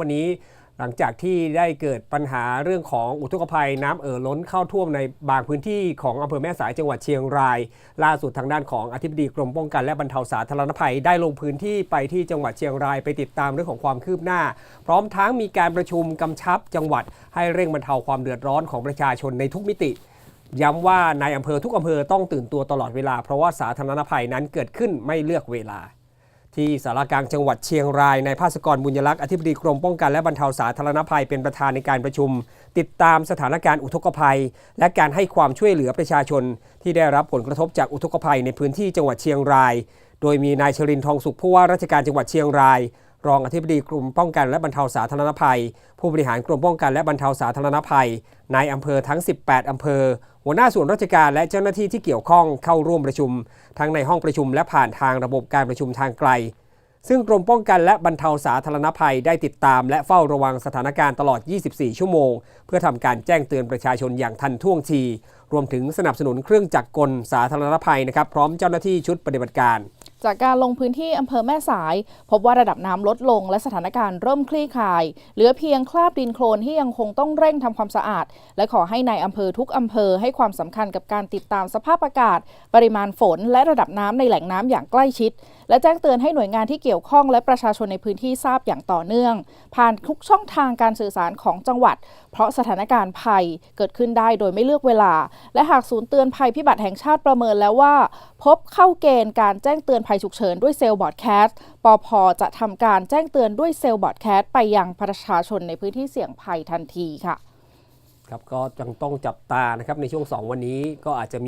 วันนี้หลังจากที่ได้เกิดปัญหาเรื่องของอุทกภัยน้ำเอ่อล้นเข้าท่วมในบางพื้นที่ของอำเภอแม่สายจังหวัดเชียงราย ล่าสุดทางด้านของอธิบดีกรมป้องกันและบรรเทาสาธารณภัยได้ลงพื้นที่ไปที่จังหวัดเชียงรายไปติดตามเรื่องของความคืบหน้า พร้อมทั้งมีการประชุมกำชับจังหวัด ให้เร่งบรรเทาความเดือดร้อนของประชาชนในทุกมิติย้ำว่าในอำเภอทุกอำเภอต้องตื่นตัวตลอดเวลาเพราะว่าสาธารณภัยนั้นเกิดขึ้นไม่เลือกเวลา ที่สารากลางจังหวัดเชียงรายนายภาสกรบุญยลักษณ์อธิบดีกรมป้องกันและบรรเทาสาธารณภัยเป็นประธานในการประชุม ติดตามสถานการณ์อุทกภัย และการให้ความช่วยเหลือประชาชน ที่ได้รับผลกระทบจากอุทกภัยในพื้นที่จังหวัดเชียงราย โดยมีนายชรินทรทองสุขผู้ว่าราชการจังหวัดเชียงราย รองอธิบดีกรมป้องกันและบรรเทาสาธารณภัย ผู้บริหารกรมป้องกันและบรรเทาสาธารณภัยนายอำเภอทั้ง 18 อำเภอ หัวหน้าส่วนราชการและเจ้าหน้าที่ที่เกี่ยวข้องเข้าร่วมประชุม ทั้งในห้องประชุมและผ่านทางระบบการประชุมทางไกล ซึ่งกรมป้องกันและบรรเทาสาธารณภัยได้ติดตามและเฝ้าระวังสถานการณ์ตลอด 24 ชั่วโมง เพื่อทำการแจ้งเตือนประชาชนอย่างทันท่วงที รวมถึงสนับสนุนเครื่องจักรกลสาธารณภัยนะครับพร้อมเจ้าหน้าที่ชุดปฏิบัติการ จากการลงพื้นที่อำเภอแม่สาย พบว่าระดับน้ำลดลงและสถานการณ์เริ่มคลี่คลาย เหลือเพียงคราบดินโคลนที่ยังคงต้องเร่งทำความสะอาด และขอให้ในายอำเภอทุกอำเภอให้ความสำคัญกับการติดตามสภาพอากาศ ปริมาณฝนและระดับน้ำในแหล่งน้ำอย่างใกล้ชิด และแจ้งเตือนให้หน่วยงานที่เกี่ยวข้องและประชาชนในพื้นที่ทราบอย่างต่อเนื่อง ผ่านทุกช่องทางการสื่อสารของจังหวัด เพราะสถานการณ์ภัยเกิดขึ้นได้โดยไม่เลือกเวลา และหากศูนย์เตือนภัยพิบัติแห่งชาติประเมินแล้วว่า พบเข้าเกณฑ์การแจ้งเตือนภัยฉุกเฉินด้วยเซลล์บอร์ดแคสต์ปอพจะทำการแจ้งเตือนด้วยเซลล์บอร์ดแคสต์ไปยังประชาชนในพื้นที่เสี่ยงภัยทันทีค่ะครับก็ยังต้องจับตานะครับในช่วง 2 วันนี้ก็อาจจะ